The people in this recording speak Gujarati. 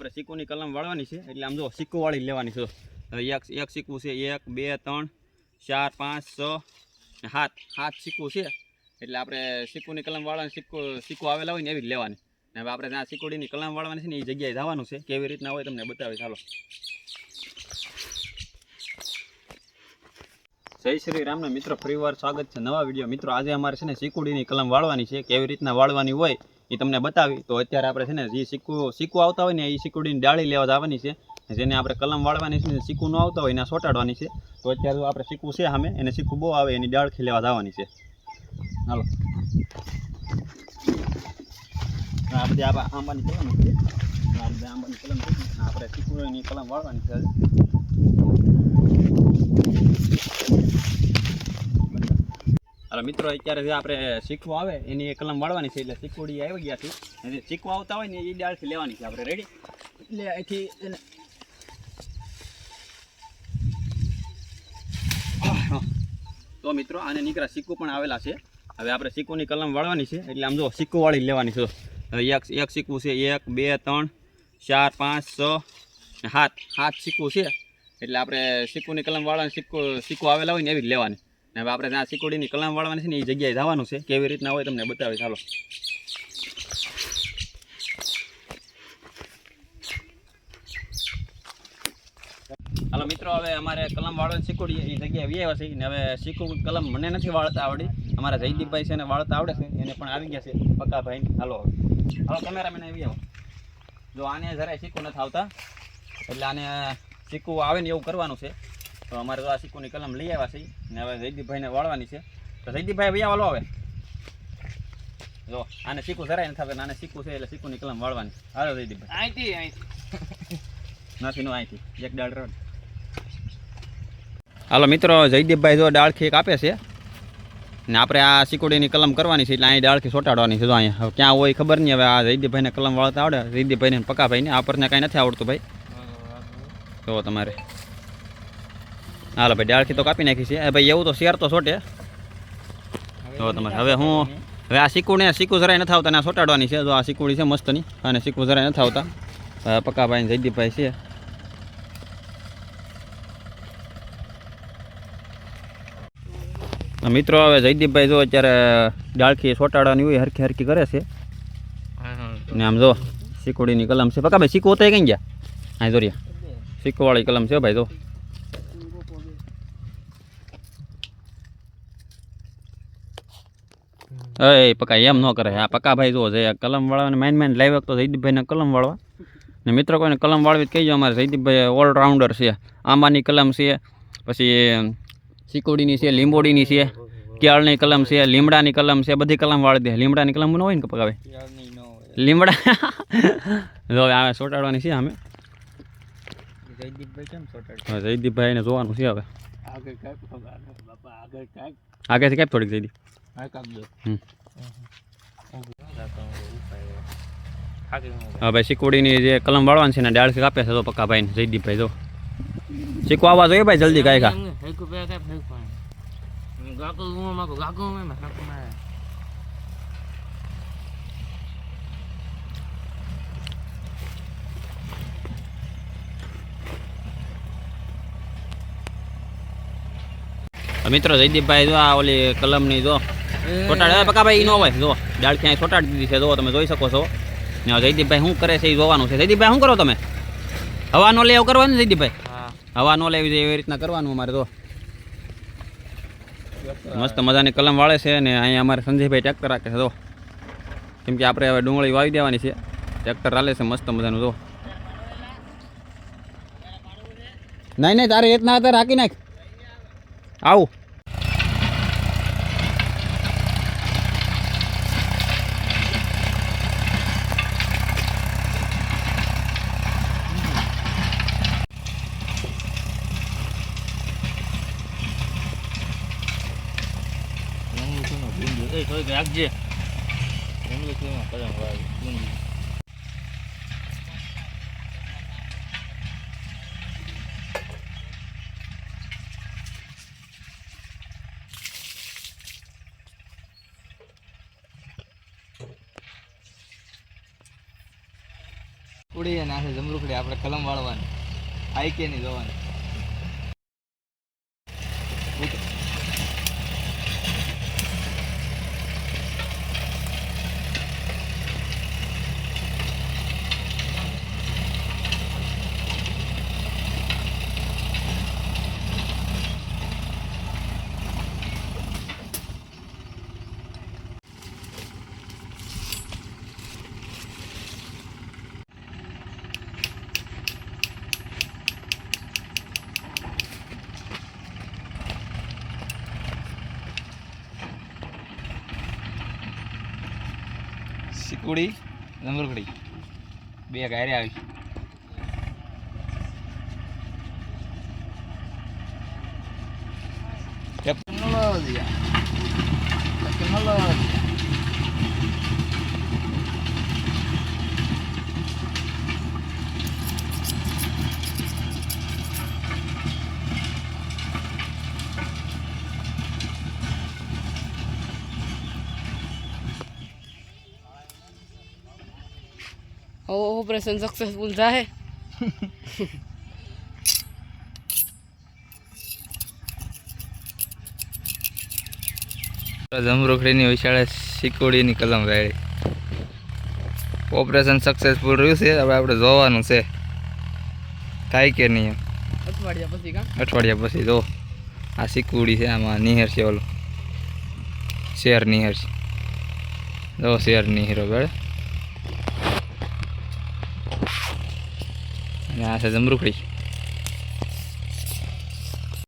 આપણે સિક્કોની કલમ વાળવાની છે, એટલે આમ જો સિક્કો વાળી લેવાની છે. એક એક સિક્કું છે, એક, બે, ત્રણ, ચાર, પાંચ, છ સાત. સાત સિક્કું છે, એટલે આપણે સિક્કોની કલમ વાળવાની સિક્કો સિક્કો આવેલા હોય ને એવી જ લેવાની. હવે આપણે જ્યાં સિક્કોડીની કલમ વાળવાની છે ને એ જગ્યાએ જવાનું છે, કેવી રીતના હોય તમને બતાવી ચાલો જય શ્રી રામના મિત્રો ફરીવાર સ્વાગત છે નવા વીડિયો. મિત્રો, આજે અમારે છે ને સિક્કોડીની કલમ વાળવાની છે, કેવી રીતના વાળવાની હોય એ તમને બતાવી. તો અત્યારે આપણે છે ને જે સિક્કો સિક્કો આવતા હોય ને એ સિક્કોડીની ડાળી લેવા જવાની છે. જેને આપણે કલમ વાળવાની છે ને સિક્કું ન આવતા હોય એને સોટાડવાની છે. તો અત્યારે આપણે સિક્કું છે સામે, એને સિક્કું બહુ આવે, એની ડાળખી લેવા જવાની છે. હાલો. આ બધી આ આંબાની કલમ છે. આંબાની કલમ આપણે સિક્કોડીની કલમ વાળવાની છે. મિત્રો અત્યારે જે આપણે શીખવું આવે એની એક કલમ વાળવાની છે એટલે શીખવડી આવી ગયા છે અને શીખવા આવતા હોય ને એ ડાળથી લેવાની છે. આપણે રેડી એટલે અહીંથી એને તો મિત્રો આને નીકળ્યા સિક્કો પણ આવેલા છે. હવે આપણે સિક્કુની કલમ વાળવાની છે. એટલે આમ જો સિક્કુ વાળી લેવાની છે. એક એક સિક્કું છે. એક બે ત્રણ ચાર પાંચ છ હાથ સાત. સિક્કું છે. એટલે આપણે સિક્કુની કલમ વાળવાની સિક્કો સિક્કો આવેલા હોય ને એવી જ લેવાની. ને આપણે ત્યાં સિક્કોડીની કલમ વાળવાની છે ને એ જગ્યાએ જવાનું છે. કેવી રીતના હોય તમને બતાવી ચાલો હાલો મિત્રો, હવે અમારે કલમ વાળવાની શીખવડી એ જગ્યાએ વ્યાવા છે ને હવે શીખવું કલમ મને નથી વાળતા આવડી અમારા જયદીપભાઈ છે ને વાળતા આવડે છે, એને પણ આવી ગયા છે પક્કાભાઈ. હાલો. હાલો, કેમેરામેન આવી આવો. જો આને જરાય શીખવું નથી આવતા, એટલે આને શીખવું આવે ને એવું કરવાનું છે. તો અમારે તો આ સિક્કોની કલમ લઈ આવ્યા છે. ને હવે જયદીપભાઈને વાળવાની છે. તો જયદીપભાઈ ભૈયા વાળો આવે જો આને સિક્કું જરાય નથી આવતા ને આને સિક્કું છે એટલે સિક્કુની કલમ વાળવાની. હાલો જયદીપભાઈ. અહીંથી અહીંથી નથી નો અહીંથી એક ડાળ રડ. હાલો મિત્રો જયદીપભાઈ જો ડાળખી એક કાપે છે. ને આપણે આ સિકોડીની કલમ કરવાની છે એટલે અહીં ડાળખી સોટાડવાની છે જો અહીંયા. હવે ક્યાં હોય ખબર નહીં હવે આ જયદીપભાઈને કલમ વાળતા આવડે. જયદીપભાઈને ને પકાભાઈને આપણને કાંઈ નથી આવડતું ભાઈ. જો તમારે. હાલો ભાઈ ડાળખી તો કાપી નાખી છે. ભાઈ, એવું તો શેર તો છોટે તો તમારે હવે હું, હવે આ સિક્કુને શીકુ જરાય નથી આવતા ને આ સોટાડવાની છે. જો આ શીકુડી છે મસ્તની, અને શીકુ જરાય નથી આવતા. પક્કાભાઈ જયદીપભાઈ છે. મિત્રો, હવે જયદીપભાઈ જો અત્યારે ડાળખી છોટાડવાની હોય, હરખી હરખી કરે છે. ને આમ જો સિકોડીની કલમ છે. પકા ભાઈ સિક્કો તો કઈ ગયા? હા જોરિયા સિક્કો કલમ છે ભાઈ, જો. એ પકા એમ ન કરે. આ પકા ભાઈ જો છે કલમ વાળવાને માઇન માઇન લાવ્યો તો જયદીપભાઈને કલમ વાળવા. ને મિત્રો કોઈને કલમ વાળવી કહીજો અમારે જયદીપભાઈ ઓલરાઉન્ડર છે. આંબાની કલમ છે પછી સિકોડીની છે લીંબોડીની છે કેળની કલમ છે લીમડાની કલમ છે બધી કલમ વાળી દે. લીમડાની કલમ ન હોય ને પકાવે? લીમડા જો હવે આવે સોટાડવાની છે અમે. જયદીપભાઈ જયદીપભાઈને જોવાનું છે હવે. આગળ આગળ કાંઈક થોડીક જયદીપ. હા ભાઈ સિકોડીની જે કલમ વાળવાની છે ને ડાળથી કાપે છે તો પક્કા ભાઈ જયદીપભાઈ જો શીખો આવવા જોઈએ ભાઈ જલ્દી કાંઈ માં મિત્રો જયદીપભાઈ જો આ ઓલી કલમની જો છોટાડ. પકા ભાઈ નો હોય. જો દાળ ક્યાંય છોટાડી દીધી છે. જો તમે જોઈ શકો છો. ને જયદીપભાઈ શું કરે છે એ જોવાનું છે. જયદીપભાઈ શું કરો તમે? હવા નો લેવ કરવાનું જયદીપભાઈ? હવા નો લેવી જોઈએ એવી રીતના કરવાનું અમારે તો મસ્ત મજાની કલમ વાળે છે ને અહીંયા અમારે સંજયભાઈ ટ્રેક્ટર રાખે છે જો કેમ કે આપણે હવે ડુંગળી વાવી દેવાની છે. ટ્રેક્ટર ચાલે છે મસ્ત મજાનું જો નહીં નહીં તારે રીતના અત્યારે રાખી નાખ. આવું. રંગલું છે ને કલમ શીકુડી અને આ છે જમરૂખડી આપણે કલમ વાળવાની. આઈ કે નહીં જોવાની. શીકુડી જમરૂખડી બે ગાયરે આવી Tecnología. Tecnología. ઓપરેશન સક્સેસફુલ થાય જમરોખડીની વિશાળે શીકોડીની કલમ વાળી ઓપરેશન સક્સેસફુલ રહ્યું છે હવે આપણે જોવાનું છે. થાય કે નહીં એમ. અઠવાડિયા પછી અઠવાડિયા પછી જો. આ શીકુડી છે આમાં નિહર છે ઓલો. શેર નિહર છે. જો શેર નિહરો બરાબર? આ છે જમરૂખડી